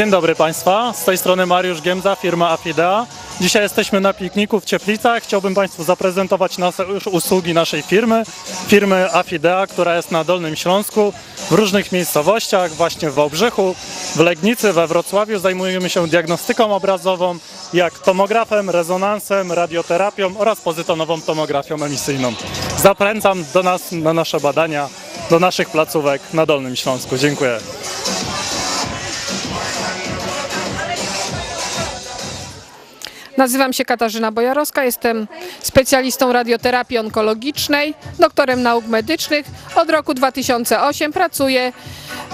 Dzień dobry Państwa, z tej strony Mariusz Giemza, firma Afidea. Dzisiaj jesteśmy na pikniku w Cieplicach. Chciałbym Państwu zaprezentować nasze usługi naszej firmy, firmy Afidea, która jest na Dolnym Śląsku, w różnych miejscowościach, właśnie w Wałbrzychu, w Legnicy, we Wrocławiu. Zajmujemy się diagnostyką obrazową, jak tomografem, rezonansem, radioterapią oraz pozytonową tomografią emisyjną. Zapraszam do nas na nasze badania, do naszych placówek na Dolnym Śląsku. Dziękuję. Nazywam się Katarzyna Bojarowska, jestem specjalistą radioterapii onkologicznej, doktorem nauk medycznych. Od roku 2008 pracuję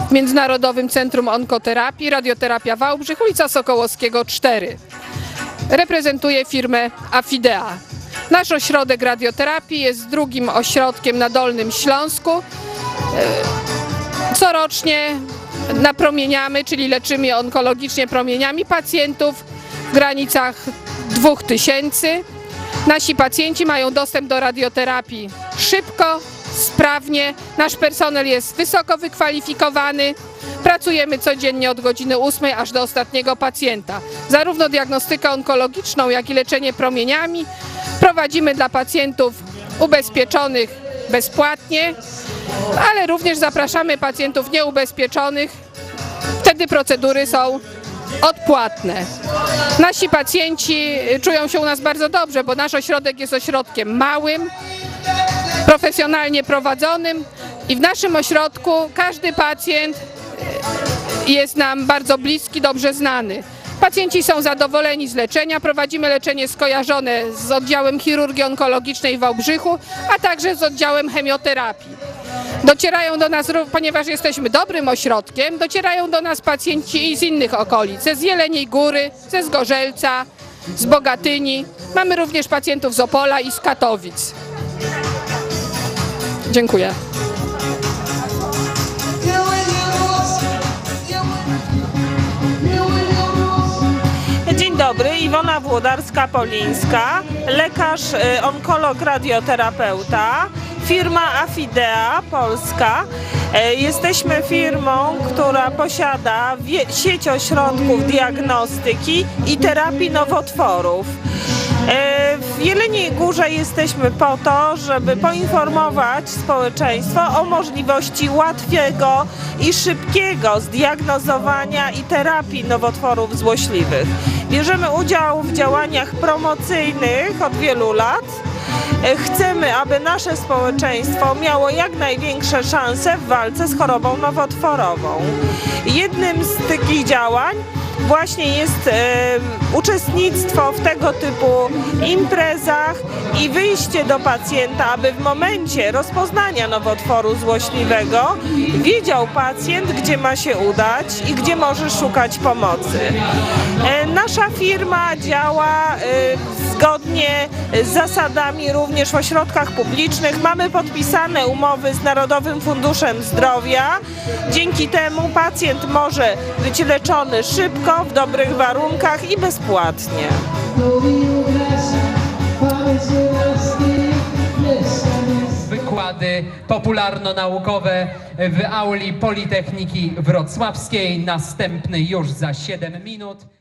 w Międzynarodowym Centrum Onkoterapii, Radioterapia Wałbrzych, ulica Sokołowskiego 4. Reprezentuję firmę Afidea. Nasz ośrodek radioterapii jest drugim ośrodkiem na Dolnym Śląsku. E, Corocznie napromieniamy, czyli leczymy onkologicznie promieniami pacjentów w granicach 2000. Nasi pacjenci mają dostęp do radioterapii szybko, sprawnie. Nasz personel jest wysoko wykwalifikowany. Pracujemy codziennie od godziny 8 aż do ostatniego pacjenta. Zarówno diagnostykę onkologiczną, jak i leczenie promieniami prowadzimy dla pacjentów ubezpieczonych bezpłatnie, ale również zapraszamy pacjentów nieubezpieczonych. Wtedy procedury są odpłatne. Nasi pacjenci czują się u nas bardzo dobrze, bo nasz ośrodek jest ośrodkiem małym, profesjonalnie prowadzonym i w naszym ośrodku każdy pacjent jest nam bardzo bliski, dobrze znany. Pacjenci są zadowoleni z leczenia. Prowadzimy leczenie skojarzone z oddziałem chirurgii onkologicznej w Wałbrzychu, a także z oddziałem chemioterapii. Docierają do nas, ponieważ jesteśmy dobrym ośrodkiem, docierają do nas pacjenci z innych okolic, ze Jeleniej Góry, ze Zgorzelca, z Bogatyni. Mamy również pacjentów z Opola i z Katowic. Dziękuję. Iwona Włodarska-Polińska, lekarz, y, onkolog, radioterapeuta, firma Afidea Polska. E, Jesteśmy firmą, która posiada sieć ośrodków diagnostyki i terapii nowotworów. E, W Jeleniej Górze jesteśmy po to, żeby poinformować społeczeństwo o możliwości łatwiego i szybkiego zdiagnozowania i terapii nowotworów złośliwych. Bierzemy udział w działaniach promocyjnych od wielu lat. E, Chcemy, aby nasze społeczeństwo miało jak największe szanse w walce z chorobą nowotworową. Jednym z takich działań właśnie jest uczestnictwo w tego typu imprezach i wyjście do pacjenta, aby w momencie rozpoznania nowotworu złośliwego wiedział pacjent, gdzie ma się udać i gdzie może szukać pomocy. E, Nasza firma działa e, zgodnie z zasadami również w ośrodkach publicznych. Mamy podpisane umowy z Narodowym Funduszem Zdrowia. Dzięki temu pacjent może być leczony szybko, w dobrych warunkach i bezpłatnie. wykłady popularno-naukowe w auli Politechniki Wrocławskiej. Następny już za 7 minut.